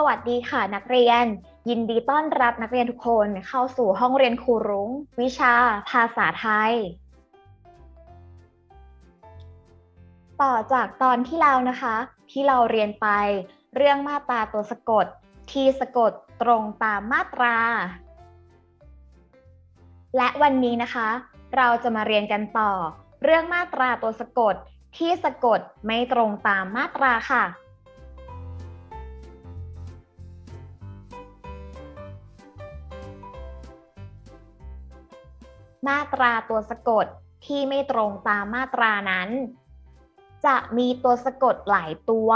สวัสดีค่ะนักเรียน ยินดีต้อนรับนักเรียนทุกคนเข้าสู่ห้องเรียนครูรุ้ง วิชาภาษาไทย ต่อจากตอนที่แล้วนะคะ ที่เราเรียนไปเรื่องมาตราตัวสะกด ที่สะกดตรงตามมาตรา และวันนี้นะคะ เราจะมาเรียนกันต่อ เรื่องมาตราตัวสะกด ที่สะกดไม่ตรงตามมาตราค่ะ มาตราตัวสะกดที่ไม่ตรงตามมาตรานั้น จะมีตัวสะกดหลายตัว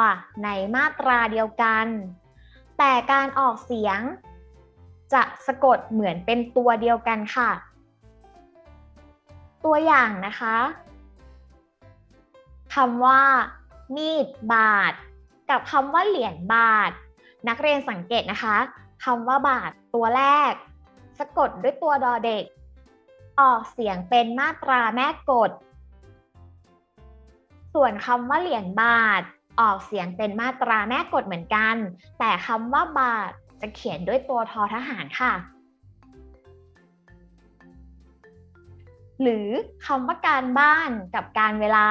ในมาตราเดียวกัน แต่การออกเสียง จะสะกดเหมือนเป็นตัวเดียวกันค่ะ ตัวอย่างนะคะคำว่า มีดบาท กับคำว่าเหรียญบาท นักเรียนสังเกตนะคะคำว่าบาทตัวแรก สะกดด้วยตัวดอเด็ก ออกเสียงเป็นมาตราแม่กดส่วนคำว่าเหรียญบาท ออกเสียงเป็นมาตราแม่กดเหมือนกัน แต่คำว่าบาทจะเขียนด้วยตัวทอทหารค่ะ หรือคำว่าการบ้านกับการเวลา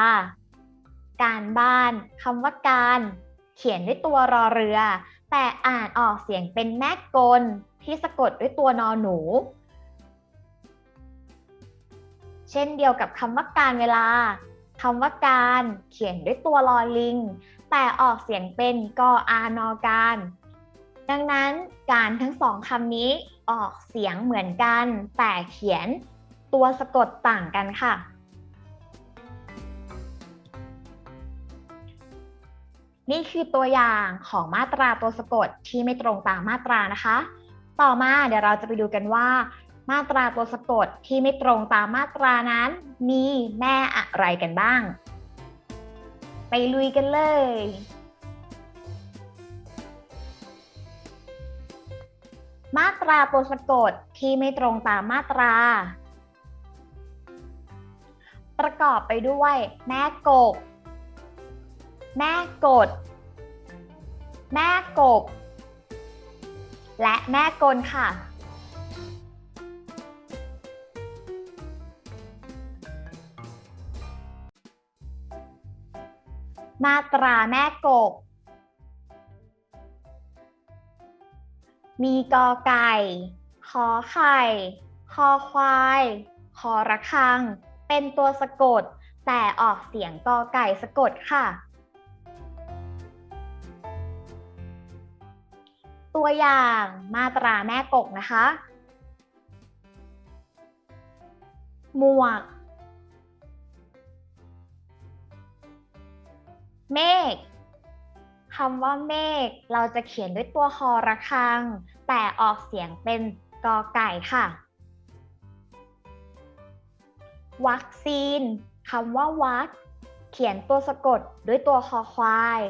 การบ้านคำว่าการเขียนด้วยตัวรอเรือ แต่อ่านออกเสียงเป็นแม่กลที่สะกดด้วยตัวนอหนู เช่นเดียวกับคำว่าการเวลาคำว่าการเขียนด้วยตัวลอลิง แต่ออกเสียงเป็นกออานอการ ดังนั้นการทั้งสองคำนี้ออกเสียงเหมือนกัน แต่เขียนตัวสะกดต่างกันค่ะ นี่คือตัวอย่างของมาตราตัวสะกดที่ไม่ตรงตามมาตรานะคะ ต่อมาเดี๋ยวเราจะไปดูกันว่า มาตราตัวสะกดที่ไม่ตรงตามมาตรานั้น มีแม่อะไรกันบ้าง ไปลุยกันเลย มาตราตัวสะกดที่ไม่ตรงตามมาตรา ประกอบไปด้วย แม่กก แม่กด แม่กบ และแม่กลค่ะ มาตราแม่กบ มีกอไก่ ขอไข่ คอควาย คอระฆัง เป็นตัวสะกด แต่ออกเสียงกอไก่สะกดค่ะ ตัวอย่างมาตราแม่กกนะคะ หมวก เมฆคำว่าเมฆเราจะเขียนด้วยตัวคอระฆัง แต่ออกเสียงเป็นกอไก่ค่ะ วัคซีนคำว่าวัคเขียนตัวสะกดด้วยตัวคอควาย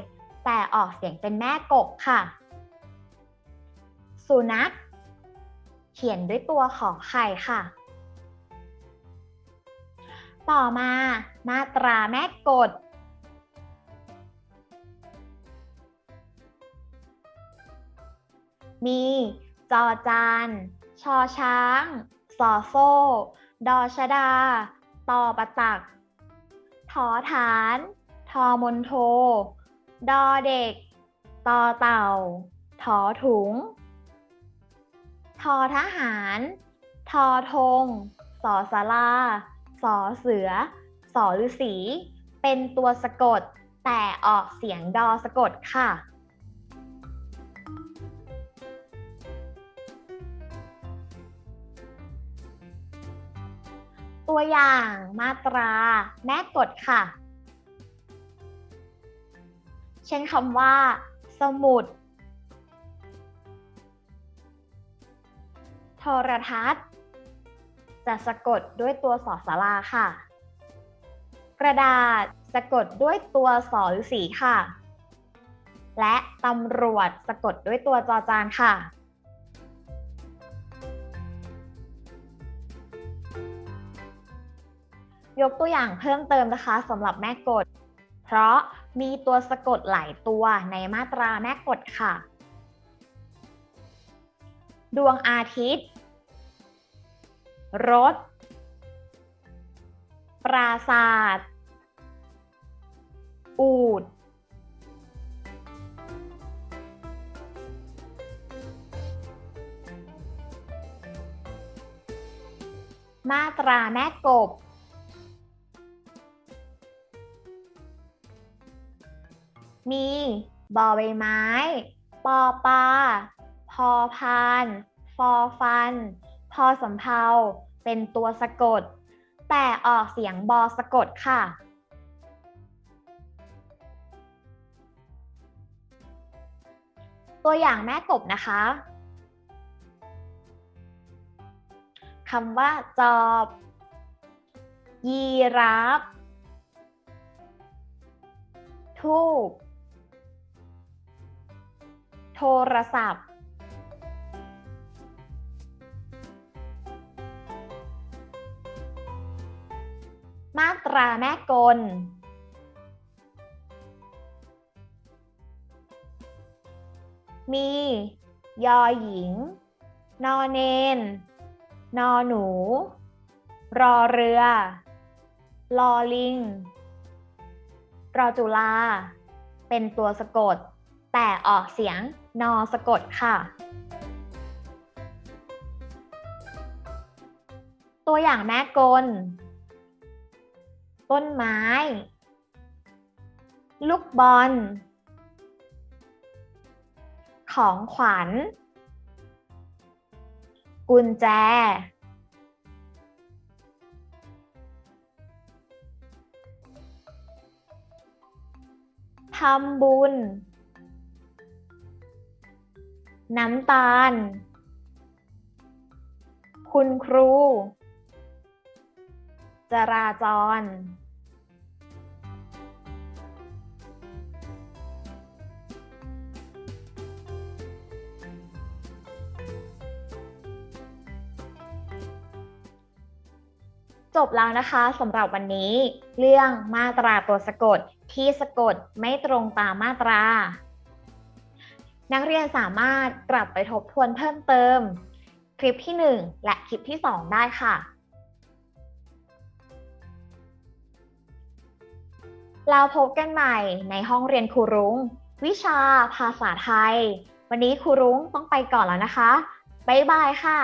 แต่ออกเสียงเป็นแม่กกค่ะ สุนัขเขียนด้วยตัวขอไข่ค่ะ ต่อมามาตราแม่กด มีจอจานชอช้างสอโซ่ดอชดา ตอประตัก ทอฐาน ทอมนโท ดอเด็ก ตอเต่า ถอถุง ทอทหาร ทอธงสอสาราสอเสือ สอฤาษี เป็นตัวสะกด แต่ออกเสียงดอสะกดค่ะ ตัวอย่างมาตรา แม่กดค่ะ เช่นคำว่า สมุด โทรทัศน์ จะสะกดด้วยตัวสอสาราค่ะ กระดาษสะกดด้วยตัวสอหรือสีค่ะ และตำรวจสะกดด้วยตัวจอจานค่ะ ยกตัวอย่างเพิ่มเติมนะคะสำหรับแม่กดเพราะมีตัวสะกดหลายตัวในมาตราแม่กดค่ะ ดวงอาทิตย์ รถ ปราศาสตร์อูดมาตราแม่กบ มีบอใบไม้ ปอปลาพอพาน ฟอฟัน พอสำเพาเป็นตัวสะกด แต่ออกเสียงบอสะกดค่ะ ตัวอย่างแม่กบนะคะคำว่าจอบ ยีราฟทูบ โทรศัพท์ มาตราแม่กล มี ยอหญิง นอเนน นอหนู รอเรือ ลอลิง รอจุลา เป็นตัวสะกด แต่ออกเสียงนอสะกดค่ะ ตัวอย่างแม่กล ต้นไม้ ลูกบอล ของขวัญ กุญแจทำบุญ น้ำตาล คุณครู จราจร จบแล้วนะคะสำหรับวันนี้ เรื่องมาตราตัวสะกดที่สะกดไม่ตรงตามมาตรา นักเรียนสามารถกลับไปทบทวนเพิ่มเติม คลิปที่ 1 และคลิปที่ 2 ได้ค่ะ เราพบกันใหม่ในห้องเรียนครูรุง้ง วิชาภาษาไทย วันนี้ครูรุ้งต้องไปก่อนแล้วนะคะ บ๊ายบายค่ะ